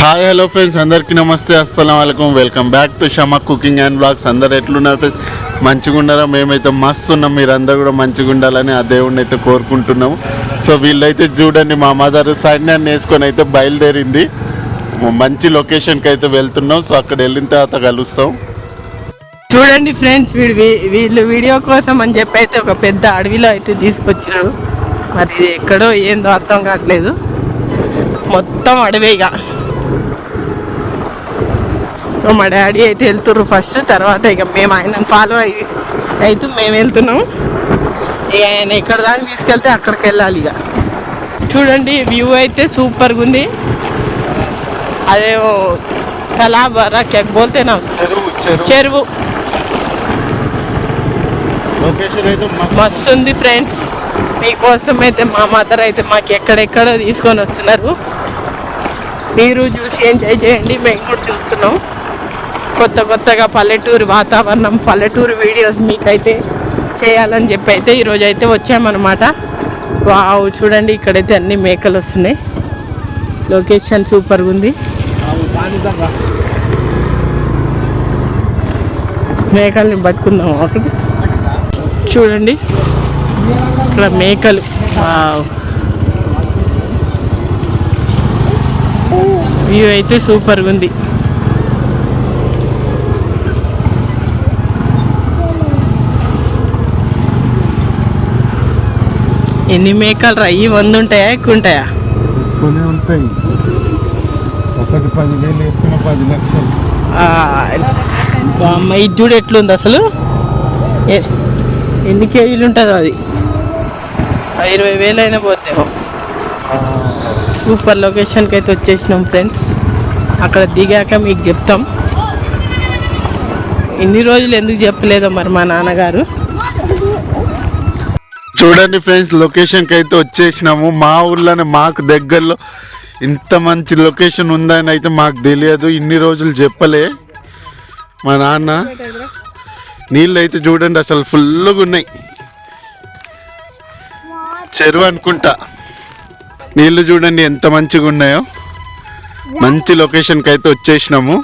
Hi hello friends అందరికీ నమస్తే. అస్సలం వాళ్ళకం welcome back to Shama cooking and blogs అందరు ఎట్లున్నారు ఫ్రెండ్స్ మంచిగా ఉన్నారా? మేమైతే మస్తు ఉన్నాం. మీరందరూ కూడా మంచిగా ఉండాలని ఆ దేవుడిని అయితే కోరుకుంటున్నాము. సో వీళ్ళైతే చూడండి మా మదర్ సైన్యాన్ని వేసుకొని అయితే బయలుదేరింది. మంచి లొకేషన్కి అయితే వెళ్తున్నాం. సో అక్కడ వెళ్ళిన తర్వాత కలుస్తాం. చూడండి ఫ్రెండ్స్ వీడు వీళ్ళు వీడియో కోసం అని చెప్పి అయితే ఒక పెద్ద అడవిలో అయితే తీసుకొచ్చారు మరి ఎక్కడో ఏందో అర్థం కావట్లేదు. మొత్తం అడవిగా సో మా డాడీ అయితే వెళ్తుర్రు ఫస్ట్ తర్వాత ఇక మేము ఆయనను ఫాలో అయ్యి అయితే మేము వెళ్తున్నాం. ఇక ఆయన ఎక్కడ దాకా తీసుకెళ్తే అక్కడికి వెళ్ళాలి ఇక. చూడండి వ్యూ అయితే సూపర్గా ఉంది. అదేమో తలాబరా కెక్ బోల్తే నా చెరువు. మస్తు. ఉంది ఫ్రెండ్స్ మీకోసం అయితే మా మదర్ అయితే మాకు ఎక్కడెక్కడో తీసుకొని వస్తున్నారు. మీరు చూసి ఎంజాయ్ చేయండి మేము కూడా చూస్తున్నాం. కొత్త కొత్తగా పల్లెటూరు వాతావరణం పల్లెటూరు వీడియోస్ మీకైతే చేయాలని చెప్పి అయితే ఈరోజు అయితే వచ్చామన్నమాట. వావ్ చూడండి ఇక్కడైతే అన్ని మేకలు వస్తున్నాయి. లొకేషన్ సూపర్గా ఉంది. మేకల్ని పట్టుకుందాం ఒకటి చూడండి. ఇక్కడ మేకలు. వ్యూ అయితే సూపర్గా ఉంది. ఎన్ని మేకలు రా? ఈ వంద ఉంటాయా? ఎక్కువ ఉంటాయా? కొన్ని ఉంటాయి. ఒకటి పదివేలు వేసుకున్న పది లక్షలు. అమ్మ ఇది చూడు ఎట్లుంది అసలు. ఎన్ని కేజీలు ఉంటుందో అది. ఇరవై వేలు అయినా పోతేమో సూపర్ లొకేషన్కి అయితే వచ్చేసినాం ఫ్రెండ్స్. అక్కడ దిగాక మీకు చెప్తాం. ఇన్ని రోజులు ఎందుకు చెప్పలేదో మరి మా నాన్నగారు. చూడండి ఫ్రెండ్స్ లొకేషన్కి అయితే వచ్చేసినాము. మా ఊర్లోనే మాకు దగ్గరలో ఇంత మంచి లొకేషన్ ఉందని అయితే మాకు తెలియదు. ఇన్ని రోజులు చెప్పలే. మా నాన్న నీళ్ళు అయితే చూడండి అసలు ఫుల్గా ఉన్నాయి. చెరువు అనుకుంటా. నీళ్ళు చూడండి ఎంత మంచిగా ఉన్నాయో. మంచి లొకేషన్కి అయితే వచ్చేసినాము.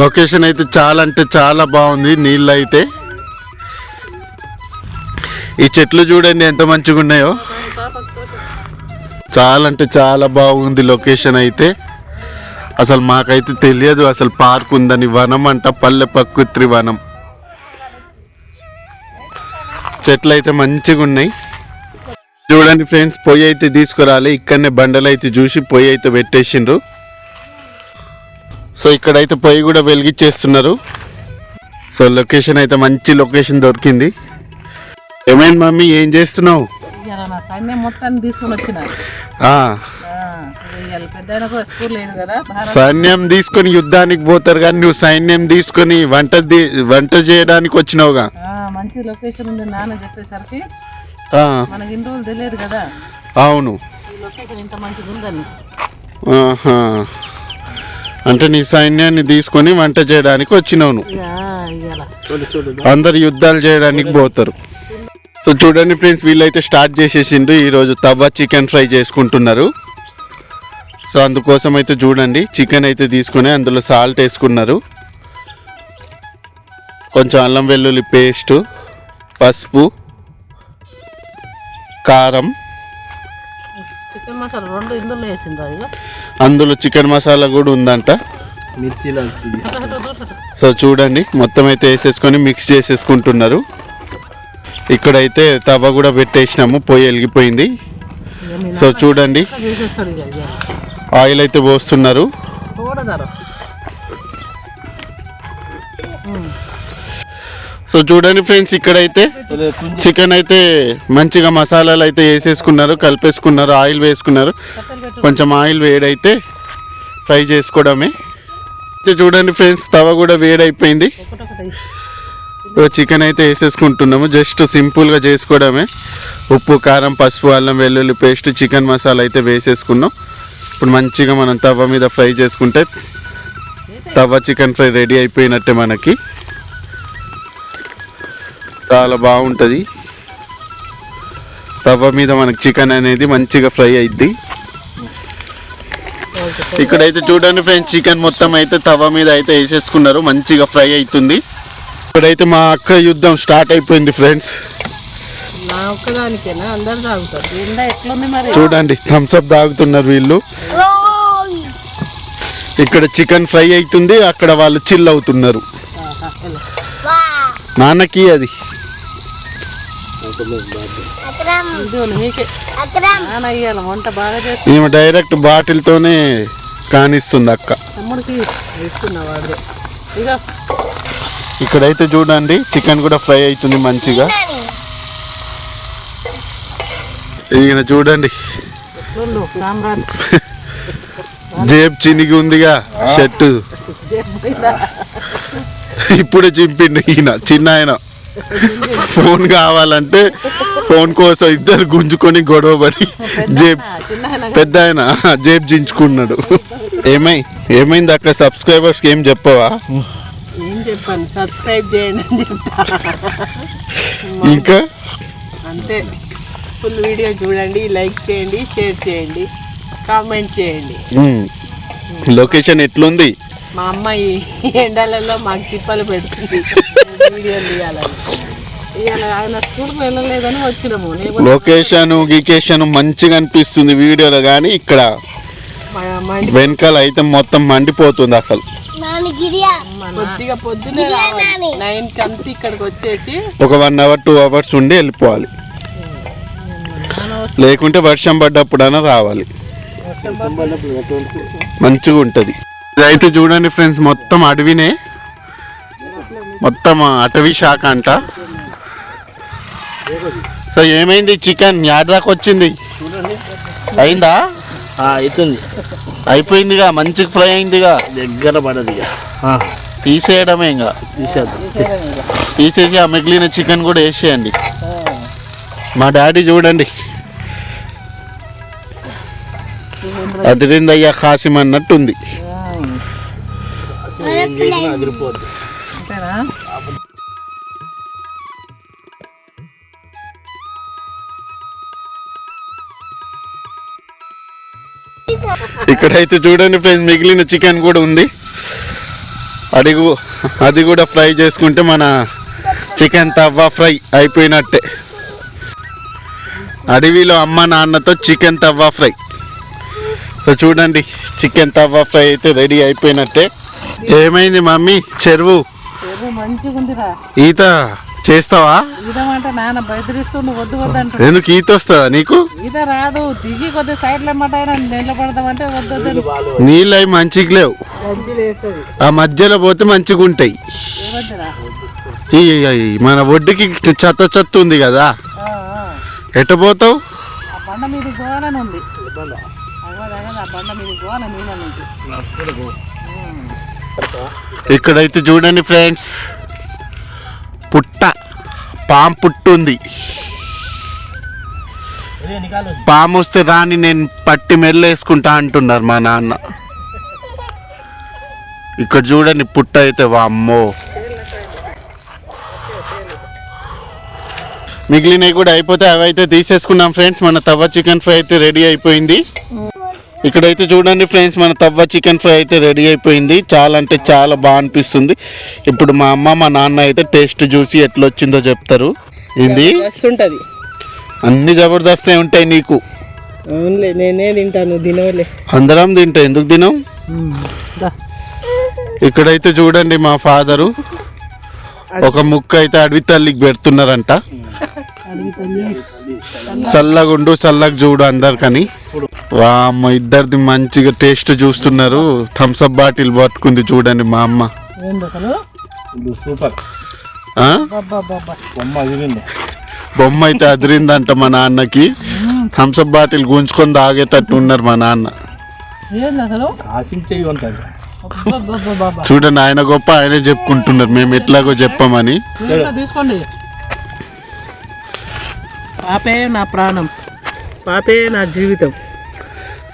లొకేషన్ అయితే చాలా అంటే చాలా బాగుంది నీళ్ళు అయితే ఈ చెట్లు చూడండి ఎంత మంచిగా ఉన్నాయో. చాలా అంటే చాలా బాగుంది లొకేషన్ అయితే. అసలు మాకైతే తెలియదు అసలు పార్క్ ఉందని వనం అంట పల్లె పక్కుత్రి వనం. చెట్లు అయితే మంచిగా ఉన్నాయి. చూడండి ఫ్రెండ్స్ పొయ్యి అయితే తీసుకురాలి ఇక్కడనే బండలు అయితే చూసి పొయ్యి అయితే పెట్టేసిండ్రు. సో ఇక్కడైతే పొయ్యి కూడా వెలిగించేస్తున్నారు. సో లొకేషన్ అయితే మంచి లొకేషన్ దొరికింది. ఏమైంది మమ్మీ? ఏం చేస్తున్నావు? నా సైన్యం మొత్తాన్ని తీసుకొని వచ్చిన. ఆ, పెద్ద కూడా స్కూల్ లేదు కదా సైన్యం తీసుకొని యుద్ధానికి పోతారు కానీ నువ్వు సైన్యం తీసుకొని వంట వంట చేయడానికి వచ్చినావుగా? మంచి లొకేషన్ ఉంది నాన్న చెప్పేసరికి. ఆ, మనకి ఇన్ని రోజులు తెలియదు కదా. అవును. ఈ లొకేషన్ ఇంత మంచిగా ఉందని. అంటే నీ సైన్యాన్ని తీసుకొని వంట చేయడానికి వచ్చినావు నువ్వు అందరు యుద్ధాలు చేయడానికి పోతారు. సో చూడండి ఫ్రెండ్స్ వీళ్ళైతే స్టార్ట్ చేసేసిండు ఈరోజు తవ్వ చికెన్ ఫ్రై చేసుకుంటున్నారు. సో అందుకోసం అయితే చూడండి చికెన్ అయితే తీసుకుని అందులో సాల్ట్ వేసుకున్నారు. కొంచెం అల్లం వెల్లుల్లి పేస్టు పసుపు కారం. చికెన్ మసాలా రెండు ఇందులో వేసిండ్రు ఇక అందులో చికెన్ మసాలా కూడా ఉందంట. సో చూడండి మొత్తం అయితే వేసేసుకొని మిక్స్ చేసేసుకుంటున్నారు. ఇక్కడైతే తవ కూడా పెట్టేసినాము పొయ్యి వెలిగిపోయింది. సో చూడండి. ఆయిల్ అయితే పోస్తున్నారు. సో చూడండి ఫ్రెండ్స్ ఇక్కడైతే చికెన్ అయితే మంచిగా మసాలాలు అయితే వేసేసుకున్నారు కలిపేసుకున్నారు ఆయిల్ వేసుకున్నారు. కొంచెం ఆయిల్ వేడైతే ఫ్రై చేసుకోవడమే. అయితే చూడండి ఫ్రెండ్స్ తవ కూడా వేడైపోయింది. చికెన్ అయితే వేసేసుకుంటున్నాము. జస్ట్ సింపుల్గా చేసుకోవడమే. ఉప్పు కారం పసుపు అల్లం వెల్లుల్లి పేస్ట్ చికెన్ మసాలా అయితే వేసేసుకున్నాం. ఇప్పుడు మంచిగా మనం తవ్వ మీద ఫ్రై చేసుకుంటే తవ్వ చికెన్ ఫ్రై రెడీ అయిపోయినట్టే మనకి. చాలా బాగుంటుంది. తవ్వ మీద మనకి చికెన్ అనేది మంచిగా ఫ్రై అయిద్ది. ఇక్కడైతే చూడండి ఫ్రెండ్స్ చికెన్ మొత్తం అయితే తవ్వ మీద అయితే వేసేసుకున్నారు. మంచిగా ఫ్రై అవుతుంది. ఇక్కడైతే మా అక్క యుద్ధం స్టార్ట్ అయిపోయింది ఫ్రెండ్స్ నా ఒక్కదానికేనా? అందరు తాగుతారు. ఎండ ఎట్లుంది మరి? చూడండి థమ్స్ అప్ తాగుతున్నారు వీళ్ళు. ఇక్కడ చికెన్ ఫ్రై అవుతుంది అక్కడ వాళ్ళు చిల్ అవుతున్నారు. నాన్నకి అది. ఈమె డైరెక్ట్ బాటిల్తోనే కానిస్తుంది అక్క. ఇక్కడైతే చూడండి చికెన్ కూడా ఫ్రై అవుతుంది మంచిగా. ఈయన చూడండి. జేబ్ చినిగి ఉందిగా షర్టు. ఇప్పుడే చింపిండు ఈయన చిన్న ఆయన. ఫోన్ కావాలంటే ఫోన్ కోసం ఇద్దరు గుంజుకొని గొడవ పడి జేబ్ పెద్ద ఆయన జేబ్ చించుకున్నాడు. ఏమై ఏమైంది అక్కడ సబ్స్క్రైబర్స్కి ఏం చెప్పవా? ఏం చెప్పాను సబ్స్క్రైబ్ చేయండి అని చెప్తా ఇంకా? అంతే. ఫుల్ వీడియో చూడండి లైక్ చేయండి షేర్ చేయండి కామెంట్ చేయండి. లొకేషన్ ఎట్లుంది? మా అమ్మాయి ఎండలలో మాకు తిప్పలు పెడుతుంది. వీడియోలు తీయాలని. లొకేషన్ గికేషన్ మంచిగా అనిపిస్తుంది వీడియోలో కానీ ఇక్కడ. వెనకాల అయితే మొత్తం మండిపోతుంది అసలు. కొద్దిగా పొద్దునే రావాలి. నైన్. కంతా ఇక్కడికి వచ్చేసి ఒక వన్ అవర్ టూ అవర్స్ ఉండి వెళ్ళిపోవాలి. లేకుంటే వర్షం పడ్డప్పుడైనా రావాలి. మంచిగా ఉంటుంది. ఇదైతే చూడండి ఫ్రెండ్స్ మొత్తం అడవినే. మొత్తం అటవీ శాఖ అంట. సో ఏమైంది చికెన్? దాకా వచ్చింది? అయిందా? అవుతుంది అయిపోయిందిగా మంచిగా ఫ్రై అయిందిగా. దగ్గర పడదు ఇక. తీసేయడమే ఇంకా తీసేద్దాం. తీసేసి ఆ మిగిలిన చికెన్ కూడా వేసేయండి. మా డాడీ చూడండి. అదిరిందయ్యా కాసిం అన్నట్టుంది. ఇక్కడైతే చూడండి ఫ్రెండ్స్ మిగిలిన చికెన్ కూడా ఉంది. అడిగు అది కూడా ఫ్రై చేసుకుంటే మన చికెన్ తవ్వ ఫ్రై అయిపోయినట్టే. అడవిలో అమ్మ నాన్నతో చికెన్ తవ్వ ఫ్రై సో చూడండి చికెన్ తవ్వ ఫ్రై అయితే రెడీ అయిపోయినట్టే. ఏమైంది మమ్మీ? చెరువు. ఈత. చేస్తావా? ఈదమంట నాన్న బెదిరిస్తూ నువ్వు వద్దు వద్దు అంటాడు ఎందుకు ఈత వస్తుందా నీకు? ఈత రాదు దిగి కొద్ది అయినా నీళ్ళ వద్దు అవి మంచిగా లేవు. ఆ మధ్యలో పోతే మంచిగా ఉంటాయి. ఏమద్దురా ఈ ఈ మన ఒడ్డుకి చెత్త చెత్త ఉంది కదా. ఎట్ట పోతావు? ఆ బండ మీద గోవాలని ఉంది. అగవదు అగదు ఆ బండ మీద గోవాల నీళ్ళ నుంచి ఇక్కడైతే చూడండి ఫ్రెండ్స్. పుట్ట. పాము పుట్టుంది. పాము వస్తే రాని నేను పట్టి మెల్లేసుకుంటా అంటున్నారు మా నాన్న. ఇక్కడ చూడండి పుట్ట అయితే వామ్మో. మిగిలినవి కూడా అయిపోతే అవైతే తీసేసుకున్నాం ఫ్రెండ్స్. మన తవ్వ చికెన్ ఫ్రై అయితే రెడీ అయిపోయింది. ఇక్కడైతే చూడండి ఫ్రెండ్స్ మన తవ్వ చికెన్ ఫ్రై అయితే రెడీ అయిపోయింది. చాలా అంటే చాలా బాగా అనిపిస్తుంది. ఇప్పుడు మా అమ్మ మా నాన్న అయితే టేస్ట్ చూసి ఎట్లా వచ్చిందో చెప్తారు. ఇది ఉంటుంది. అన్ని జబర్దస్తే ఉంటాయి నీకు. అవునులే నేనే తింటాను తినవలే. అందరం తింటా. ఎందుకు తినం? ఇక్కడైతే చూడండి మా ఫాదరు. ఒక ముక్క అయితే అడవి తల్లికి పెడుతున్నారంట. చల్లగుండు చల్లగా చూడు అందరికని. వామ్మ ఇద్దరిది మంచిగా టేస్ట్ చూస్తున్నారు. థమ్స్అప్ బాటిల్ పట్టుకుంది చూడండి మా అమ్మ. సూపర్. బొమ్మ అయితే అదిరిందంట మా నాన్నకి. థమ్స్అప్ బాటిల్ గుంజుకొని తాగేటట్టు ఉన్నారు మా నాన్న. చూడండి ఆయన గొప్ప ఆయనే చెప్పుకుంటున్నారు. మేము ఎట్లాగో చెప్పమని. తీసుకోండి. పాపే నా ప్రాణం. పాపే నా జీవితం.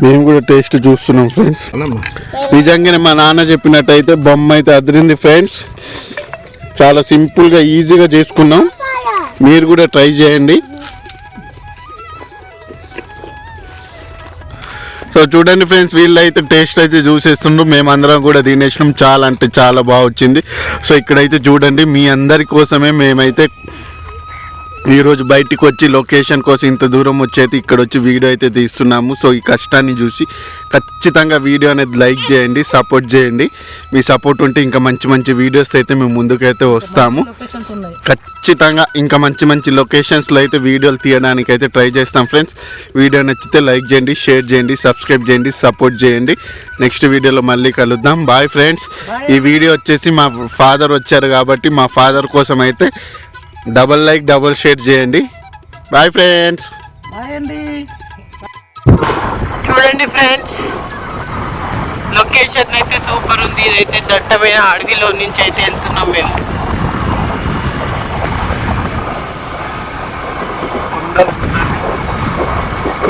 మేము కూడా టేస్ట్ చూస్తున్నాం ఫ్రెండ్స్ నిజంగానే మా నాన్న చెప్పినట్టయితే బొమ్మ అయితే అదిరింది ఫ్రెండ్స్ చాలా సింపుల్గా ఈజీగా చేసుకున్నాం. మీరు కూడా ట్రై చేయండి. సో చూడండి ఫ్రెండ్స్ వీళ్ళు అయితే టేస్ట్ అయితే చూసేస్తుండ్రు. మేమందరం కూడా తినేసినాం. చాలా అంటే చాలా బాగా వచ్చింది. సో ఇక్కడైతే చూడండి మీ అందరి కోసమే మేమైతే ఈరోజు బయటికి వచ్చి లొకేషన్ కోసం ఇంత దూరం వచ్చేది ఇక్కడ వచ్చి వీడియో అయితే తీస్తున్నాము. సో ఈ కష్టాన్ని చూసి ఖచ్చితంగా వీడియో అనేది లైక్ చేయండి సపోర్ట్ చేయండి. మీ సపోర్ట్ ఉంటే ఇంకా మంచి మంచి వీడియోస్ అయితే మేము ముందుకైతే వస్తాము. ఖచ్చితంగా ఇంకా మంచి మంచి లొకేషన్స్లో అయితే వీడియోలు తీయడానికి అయితే ట్రై చేస్తాం ఫ్రెండ్స్. వీడియో నచ్చితే లైక్ చేయండి షేర్ చేయండి సబ్స్క్రైబ్ చేయండి సపోర్ట్ చేయండి. నెక్స్ట్ వీడియోలో మళ్ళీ కలుద్దాం. Bye friends. ఈ వీడియో వచ్చేసి మా ఫాదర్ వచ్చారు కాబట్టి మా ఫాదర్ కోసం అయితే డబల్ లైక్ డబల్ షేర్ చేయండి. బాయ్ ఫ్రెండ్స్ బాయ్ అండి చూడండి ఫ్రెండ్స్ లొకేషన్ అయితే సూపర్ ఉంది. ఇదైతే దట్టమైన అడవిలో నుంచి అయితే వెళ్తున్నాం మేము.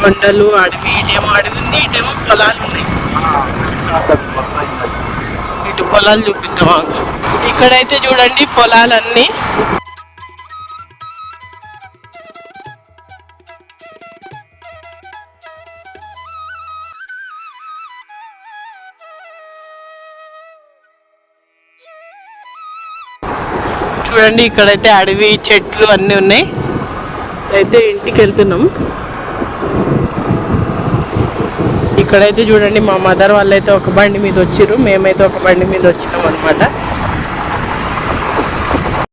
కొండలు అడవి ఇటేమో అడవి ఉంది ఇటేమో పొలాలు ఉన్నాయి. ఇటు పొలాలు చూపిస్తాం మాకు ఇక్కడైతే చూడండి పొలాలన్నీ చూడండి ఇక్కడైతే అడవి చెట్లు అన్నీ ఉన్నాయి. అయితే ఇంటికి వెళ్తున్నాం ఇక్కడైతే చూడండి మా మదర్ వాళ్ళైతే ఒక బండి మీద వచ్చిర్రు. మేమైతే ఒక బండి మీద వచ్చినాం అనమాట